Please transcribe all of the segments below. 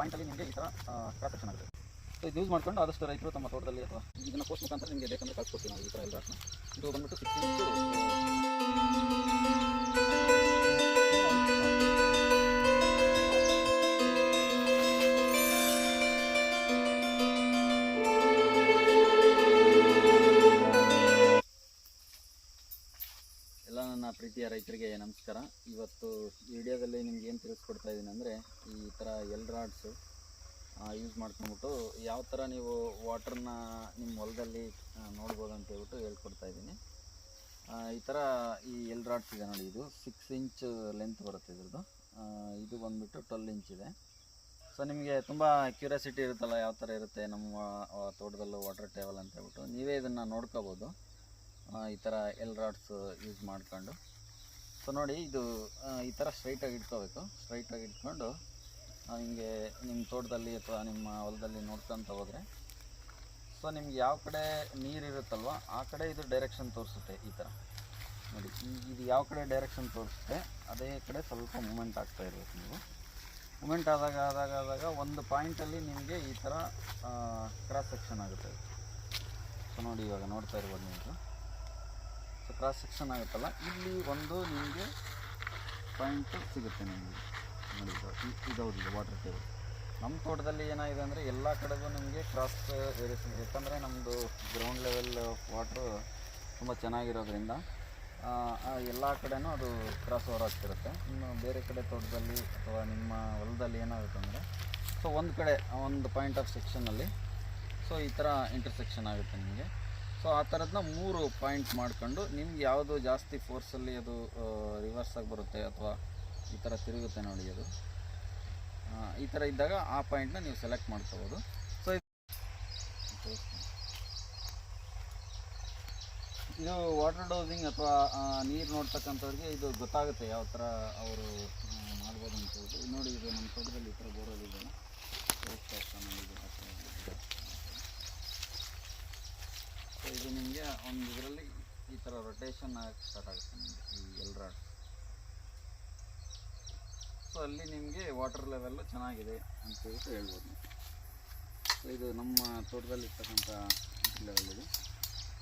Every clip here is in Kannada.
ಪಾಯಿಂಟಲ್ಲಿ ನಿಮಗೆ ಈ ಥರ ಕ್ರಾಸ್ ಸೆಕ್ಷನ್ ಆಗುತ್ತೆ. ಸೊ ಇದು ಯೂಸ್ ಮಾಡ್ಕೊಂಡು ಆದಷ್ಟು ರೈತರು ತಮ್ಮ ತೋಟದಲ್ಲಿ ಅಥವಾ ಇದನ್ನು ಪೋಸ್ಟ್ ಮುಖಾಂತರ ನಿಮಗೆ ಬೇಕಂದ್ರೆ ಕಳ್ಸ್ಕೊಡ್ತೀವಿ ನಾವು ಈ ಥರ ಎಲ್ಲ. ಇದು ಬಂದ್ಬಿಟ್ಟು ಸಿಕ್ಸ್ ಪ್ರೀತಿಯ ರೈತರಿಗೆ ನಮಸ್ಕಾರ. ಇವತ್ತು ವಿಡಿಯೋದಲ್ಲಿ ನಿಮ್ಗೆ ಏನು ತಿಳಿಸ್ಕೊಡ್ತಾ ಇದ್ದೀನಿ ಅಂದರೆ ಈ ಥರ ಎಲ್ ರಾಡ್ಸು ಯೂಸ್ ಮಾಡ್ಕೊಂಬಿಟ್ಟು ಯಾವ ಥರ ನೀವು ವಾಟ್ರನ್ನ ನಿಮ್ಮ ಹೊಲದಲ್ಲಿ ನೋಡ್ಬೋದು ಅಂತ ಹೇಳ್ಬಿಟ್ಟು ಹೇಳ್ಕೊಡ್ತಾ ಇದ್ದೀನಿ ಈ ಥರ ಈ ಎಲ್ ರಾಡ್ಸ್ ಇದೆ ನೋಡಿ, ಇದು ಸಿಕ್ಸ್ ಇಂಚ್ ಲೆಂತ್ ಬರುತ್ತೆ ಇದ್ರದ್ದು. ಇದು ಬಂದುಬಿಟ್ಟು ಟ್ವೆಲ್ ಇಂಚ್ ಇದೆ. ಸೊ ನಿಮಗೆ ತುಂಬ ಕ್ಯೂರಿಯಾಸಿಟಿ ಇರುತ್ತಲ್ಲ ಯಾವ ಥರ ಇರುತ್ತೆ ನಮ್ಮ ತೋಟದಲ್ಲೂ ವಾಟರ್ ಟೇಬಲ್ ಅಂತ ಹೇಳ್ಬಿಟ್ಟು. ನೀವೇ ಇದನ್ನು ನೋಡ್ಕೋಬೋದು. ಈ ಥರ ಎಲ್ ರಾಡ್ಸ್ ಯೂಸ್ ಮಾಡ್ಕೊಂಡು. ಸೊ ನೋಡಿ, ಇದು ಈ ಥರ ಸ್ಟ್ರೈಟಾಗಿ ಇಟ್ಕೋಬೇಕು. ಸ್ಟ್ರೈಟಾಗಿ ಇಟ್ಕೊಂಡು ಹಿಂಗೆ ನಿಮ್ಮ ತೋಟದಲ್ಲಿ ಅಥವಾ ನಿಮ್ಮ ಹೊಲದಲ್ಲಿ ನೋಡ್ಕೊತ ಹೋದರೆ ಸೊ ನಿಮ್ಗೆ ಯಾವ ಕಡೆ ನೀರು ಇರುತ್ತಲ್ವ ಆ ಕಡೆ ಇದು ಡೈರೆಕ್ಷನ್ ತೋರಿಸುತ್ತೆ ಈ ಥರ ನೋಡಿ ಇದು ಯಾವ ಕಡೆ ಡೈರೆಕ್ಷನ್ ತೋರಿಸುತ್ತೆ, ಅದೇ ಕಡೆ ಸ್ವಲ್ಪ ಮೂಮೆಂಟ್ ಆಗ್ತಾ ಇರಬೇಕು ನೀವು. ಮೂಮೆಂಟ್ ಆದಾಗ ಆದಾಗ ಆದಾಗ ಒಂದು ಪಾಯಿಂಟಲ್ಲಿ ನಿಮಗೆ ಈ ಥರ ಕ್ರಾಸ್ ಸೆಕ್ಷನ್ ಆಗುತ್ತೆ. ಸೊ ನೋಡಿ, ಇವಾಗ ನೋಡ್ತಾ ಇರ್ಬೋದು ನೀವು. ಕ್ರಾಸ್ ಸೆಕ್ಷನ್ ಆಗುತ್ತಲ್ಲ, ಇಲ್ಲಿ ಒಂದು ನಿಮಗೆ ಪಾಯಿಂಟ್ ಸಿಗುತ್ತೆ ನಿಮಗೆ. ನೋಡಿ ಇದು ಇ- ಇದೌದು ಇದು ವಾಟರ್ ಟೇಬಲ್ ನಮ್ಮ ತೋಟದಲ್ಲಿ ಏನಾಗಿದೆ ಅಂದರೆ ಎಲ್ಲ ಕಡೆಗೂ ನಿಮಗೆ ಕ್ರಾಸ್ ವೇರಿಯೇಷನ್ ಯಾಕಂದರೆ ನಮ್ಮದು ಗ್ರೌಂಡ್ ಲೆವೆಲ್ ವಾಟ್ರು ತುಂಬ ಚೆನ್ನಾಗಿರೋದ್ರಿಂದ ಎಲ್ಲ ಕಡೆನೂ ಅದು ಕ್ರಾಸ್ ಓವರ್ ಆಗ್ತಿರುತ್ತೆ. ಇನ್ನು ಬೇರೆ ಕಡೆ ತೋಟದಲ್ಲಿ ಅಥವಾ ನಿಮ್ಮ ಹೊಲದಲ್ಲಿ ಏನಾಗುತ್ತೆ ಅಂದರೆ ಸೊ ಒಂದು ಕಡೆ ಒಂದು ಪಾಯಿಂಟ್ ಆಫ್ ಸೆಕ್ಷನಲ್ಲಿ ಸೊ ಈ ಥರ ಇಂಟರ್ಸೆಕ್ಷನ್ ಆಗುತ್ತೆ ನಿಮಗೆ. ಸೊ ಆ ಥರದನ್ನ ಮೂರು ಪಾಯಿಂಟ್ ಮಾಡ್ಕೊಂಡು ನಿಮ್ಗೆ ಯಾವುದು ಜಾಸ್ತಿ ಫೋರ್ಸಲ್ಲಿ ಅದು ರಿವರ್ಸ್ ಆಗಿ ಬರುತ್ತೆ ಅಥವಾ ಈ ಥರ ತಿರುಗುತ್ತೆ ನೋಡಿ ಅದು. ಈ ಥರ ಇದ್ದಾಗ ಆ ಪಾಯಿಂಟ್ನ ನೀವು ಸೆಲೆಕ್ಟ್ ಮಾಡ್ಕೋಬೋದು. ಸೊ ಇದು ವಾಟರ್ ಡೋಸಿಂಗ್ ಅಥವಾ ನೀರು ನೋಡ್ತಕ್ಕಂಥವ್ರಿಗೆ ಇದು ಗೊತ್ತಾಗುತ್ತೆ ಯಾವ ಥರ ಅವರು ಮಾಡ್ಬೋದು ಅಂತ ಹೇಳ್ಬೋದು ನೋಡಿ ಇದು ನಮ್ಮ ತೋಟದಲ್ಲಿ ಈ ಥರ ಬೋರಲ್ಲಿ ಇದೆಯಲ್ಲ ಹೋಗ್ತಾ ಇರ್ತಾನೆ ಇದು ಆ ಥರ ಇದೆ. ಸೊ ಇದು ನಿಮಗೆ ಒಂದು ಇದರಲ್ಲಿ ಈ ಥರ ರೊಟೇಷನ್ ಆಗಕ್ಕೆ ಸ್ಟಾರ್ಟ್ ಆಗುತ್ತೆ ನಿಮಗೆ ಈ ಎಲ್ ರಾಡ್ ಸೊ ಅಲ್ಲಿ ನಿಮಗೆ ವಾಟರ್ ಲೆವೆಲ್ಲು ಚೆನ್ನಾಗಿದೆ ಅಂತ ಹೇಳ್ಬಿಟ್ಟು ಹೇಳ್ಬೋದು. ಸೊ ಇದು ನಮ್ಮ ತೋಟದಲ್ಲಿ ಇರ್ತಕ್ಕಂಥ ಲೆವೆಲ್ ಇದು.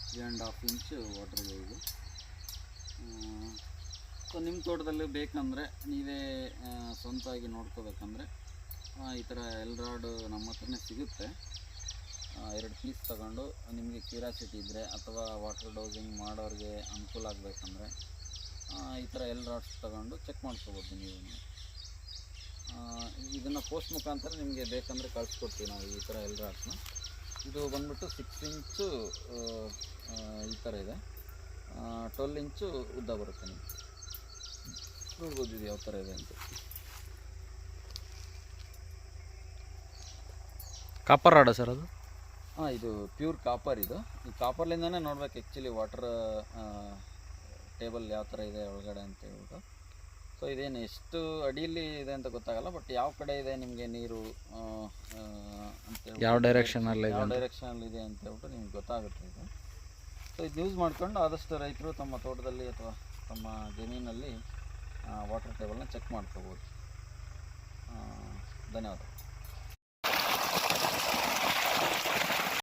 Three and half inch water ಇದು. ಸೊ ನಿಮ್ಮ ತೋಟದಲ್ಲಿ ಬೇಕಂದರೆ ನೀವೇ ಸ್ವಂತವಾಗಿ ನೋಡ್ಕೋಬೇಕಂದ್ರೆ ಈ ಥರ ಎಲ್ ರಾಡು ನಮ್ಮ ಹತ್ರನೇ ಸಿಗುತ್ತೆ. ಎರಡು ಪೀಸ್ ತಗೊಂಡು ನಿಮಗೆ ಕ್ಯೂರಾಸಿಟಿ ಇದ್ದರೆ ಅಥವಾ ವಾಟರ್ ಡೋಸಿಂಗ್ ಮಾಡೋರಿಗೆ ಅನುಕೂಲ ಆಗಬೇಕಂದ್ರೆ ಈ ಥರ ಎಲ್ ರಾಡ್ಸ್ ತಗೊಂಡು ಚೆಕ್ ಮಾಡ್ಕೋಬೋದು ನೀವು. ಇದನ್ನು ಪೋಸ್ಟ್ ಮುಖಾಂತರ ನಿಮಗೆ ಬೇಕಂದರೆ ಕಳಿಸ್ಕೊಡ್ತೀವಿ ನಾವು ಈ ಥರ ಎಲ್ ರಾಡ್ಸ್ನ ಇದು ಬಂದ್ಬಿಟ್ಟು ಸಿಕ್ಸ್ ಇಂಚು ಈ ಥರ ಇದೆ. ಟ್ವೆಲ್ ಇಂಚು ಉದ್ದ ಬರುತ್ತೆ ನಿಮಗೆ. ನೋಡ್ಬೋದು ಇದು ಯಾವ ಥರ ಇದೆ ಅಂತ. ಕಾಪರ್ ರಾಡ ಸರ್ ಅದು? ಹಾಂ ಇದು ಪ್ಯೂರ್ ಕಾಪರ್ ಇದು. ಈ ಕಾಪರ್ಲಿಂದನೇ ನೋಡ್ಬೇಕು ಆ್ಯಕ್ಚುಲಿ ವಾಟರ್ ಟೇಬಲ್ ಯಾವ ಥರ ಇದೆ ಒಳಗಡೆ ಅಂತ ಹೇಳ್ಬಿಟ್ಟು. ಸೊ ಇದೇನು ಎಷ್ಟು ಅಡಿಯಲ್ಲಿ ಇದೆ ಅಂತ ಗೊತ್ತಾಗಲ್ಲ ಬಟ್ ಯಾವ ಕಡೆ ಇದೆ ನಿಮಗೆ ನೀರು ಅಂತ ಯಾವ ಡೈರೆಕ್ಷನ್ ಅಲ್ಲಿ ಇದೆ ಯಾವ. ಡೈರೆಕ್ಷನಲ್ಲಿ ಇದೆ ಅಂತ ಹೇಳ್ಬಿಟ್ಟು ನಿಮ್ಗೆ ಗೊತ್ತಾಗುತ್ತೆ ಇದು. ಸೊ ಇದು ಯೂಸ್ ಮಾಡ್ಕೊಂಡು ಆದಷ್ಟು ರೈತರು ತಮ್ಮ ತೋಟದಲ್ಲಿ ಅಥವಾ ತಮ್ಮ ಜಮೀನಲ್ಲಿ ವಾಟರ್ ಟೇಬಲ್ನ ಚೆಕ್ ಮಾಡ್ಕೋಬೋದು. ಧನ್ಯವಾದ